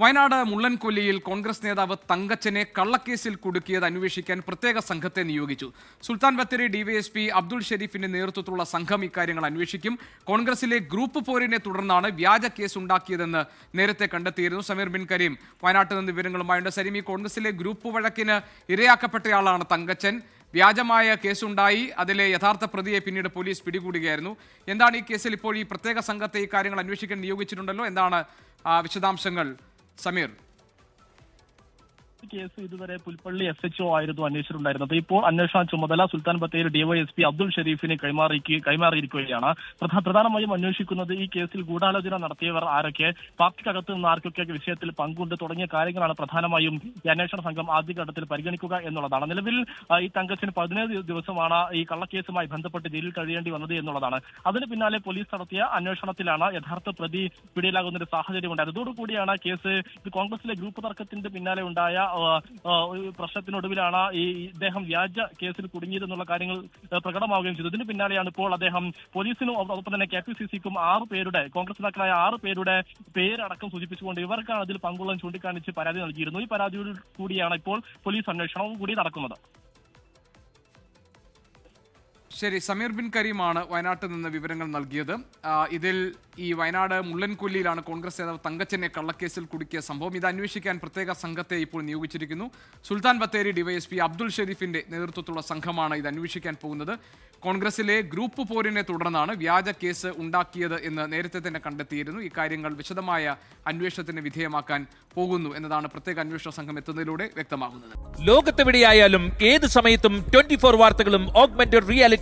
വയനാട് മുള്ളൻകൊല്ലിയിൽ കോൺഗ്രസ് നേതാവ് തങ്കച്ചനെ കള്ളക്കേസിൽ കുടുക്കിയത് അന്വേഷിക്കാൻ പ്രത്യേക സംഘത്തെ നിയോഗിച്ചു. സുൽത്താൻ ബത്തേരി ഡിവൈഎസ്പി അബ്ദുൾ ഷെരീഫിന്റെ നേതൃത്വത്തിലുള്ള സംഘം ഇക്കാര്യങ്ങൾ അന്വേഷിക്കും. കോൺഗ്രസിലെ ഗ്രൂപ്പ് പോരിനെ തുടർന്നാണ് വ്യാജ കേസ് ഉണ്ടാക്കിയതെന്ന് നേരത്തെ കണ്ടെത്തിയിരുന്നു സമീർ ബിൻ കരീം. വയനാട്ടിൽ നിന്ന് വിവരങ്ങളുമായുണ്ട്. സരീം ഈ കോൺഗ്രസിലെ ഗ്രൂപ്പ് വഴക്കിന് ഇരയാക്കപ്പെട്ടയാളാണ് തങ്കച്ചൻ. വ്യാജമായ കേസുണ്ടായി. അതിലെ യഥാർത്ഥ പ്രതിയെ പിന്നീട് പോലീസ് പിടികൂടുകയായിരുന്നു. എന്താണ് ഈ കേസിൽ ഇപ്പോൾ ഈ പ്രത്യേക സംഘത്തെ ഈ കാര്യങ്ങൾ അന്വേഷിക്കാൻ നിയോഗിച്ചിട്ടുണ്ടല്ലോ? എന്താണ് വിശദാംശങ്ങൾ സമീർ ഈ കേസ് ഇതുവരെ പുൽപ്പള്ളി എസ് എച്ച് ഒ ആയിരുന്നു അന്വേഷിച്ചിട്ടുണ്ടായിരുന്നത്. ഇപ്പോൾ അന്വേഷണ ചുമതല സുൽത്താൻ ബത്തേരി ഡിവൈഎസ്പി അബ്ദുൾ ഷെരീഫിന് കൈമാറി കൈമാറിയിരിക്കുകയാണ്. പ്രധാ- പ്രധാനമായും അന്വേഷിക്കുന്നത് ഈ കേസിൽ ഗൂഢാലോചന നടത്തിയവർ ആരൊക്കെ പാർട്ടിക്കകത്ത് നിന്ന് ആർക്കൊക്കെ വിഷയത്തിൽ പങ്കുണ്ട് തുടങ്ങിയ കാര്യങ്ങളാണ് പ്രധാനമായും ഈ അന്വേഷണ സംഘം ആദ്യഘട്ടത്തിൽ പരിഗണിക്കുക എന്നുള്ളതാണ്. നിലവിൽ ഈ തങ്കച്ചിന് പതിനേഴ് ദിവസമാണ് ഈ കള്ളക്കേസുമായി ബന്ധപ്പെട്ട് ജയിലിൽ കഴിയേണ്ടി വന്നത് എന്നുള്ളതാണ്. അതിന് പിന്നാലെ പോലീസ് നടത്തിയ അന്വേഷണത്തിലാണ് യഥാർത്ഥ പ്രതി പിടിയിലാകുന്ന ഒരു സാഹചര്യം ഉണ്ടായത്. ഇതോടുകൂടിയാണ് കേസ് കോൺഗ്രസിലെ ഗ്രൂപ്പ് തർക്കത്തിന്റെ പിന്നാലെ ഉണ്ടായ പ്രശ്നത്തിനൊടുവിലാണ് ഈ ഇദ്ദേഹം വ്യാജ കേസിൽ കുടുങ്ങിയതെന്നുള്ള കാര്യങ്ങൾ പ്രകടമാവുകയും ചെയ്തു. ഇതിന് പിന്നാലെയാണ് ഇപ്പോൾ അദ്ദേഹം പോലീസിനും ഒപ്പം തന്നെ കെ പി സി സിക്കും ആറ് പേരുടെ കോൺഗ്രസ് നേതാക്കളായ ആറ് പേരുടെ പേരടക്കം സൂചിപ്പിച്ചുകൊണ്ട് ഇവർക്കാണ് അതിൽ പങ്കുള്ളത് ചൂണ്ടിക്കാണിച്ച് പരാതി നൽകിയിരുന്നു. ഈ പരാതിയോട് കൂടിയാണ് ഇപ്പോൾ പോലീസ് അന്വേഷണവും കൂടി നടക്കുന്നത്. ശരി സമീർ ബിൻ കരീമാണ് വയനാട്ടിൽ നിന്ന് വിവരങ്ങൾ നൽകിയത്. ഇതിൽ ഈ വയനാട് മുള്ളൻകൊല്ലിയിലാണ് കോൺഗ്രസ് നേതാവ് തങ്കച്ചനെ കള്ളക്കേസിൽ കുടുക്കിയ സംഭവം. ഇത് അന്വേഷിക്കാൻ പ്രത്യേക സംഘത്തെ ഇപ്പോൾ നിയോഗിച്ചിരിക്കുന്നു. സുൽത്താൻ ബത്തേരി ഡിവൈഎസ്പി അബ്ദുൾ ഷെരീഫിന്റെ നേതൃത്വത്തിലുള്ള സംഘമാണ് ഇത് അന്വേഷിക്കാൻ പോകുന്നത്. കോൺഗ്രസിലെ ഗ്രൂപ്പ് പോരിനെ തുടർന്നാണ് വ്യാജ കേസ് ഉണ്ടാക്കിയത് എന്ന് നേരത്തെ തന്നെ കണ്ടെത്തിയിരുന്നു. ഇക്കാര്യങ്ങൾ കാര്യങ്ങൾ വിശദമായ അന്വേഷണത്തിന് വിധേയമാക്കാൻ പോകുന്നു എന്നതാണ് പ്രത്യേക അന്വേഷണ സംഘം എത്തുന്നതിലൂടെ വ്യക്തമാകുന്നത്. ലോകത്തെവിടെയായാലും ഏത് സമയത്തും ട്വന്റി ഫോർ വാർത്തകളും ഓഗ്മെന്റഡ് റിയാലിറ്റി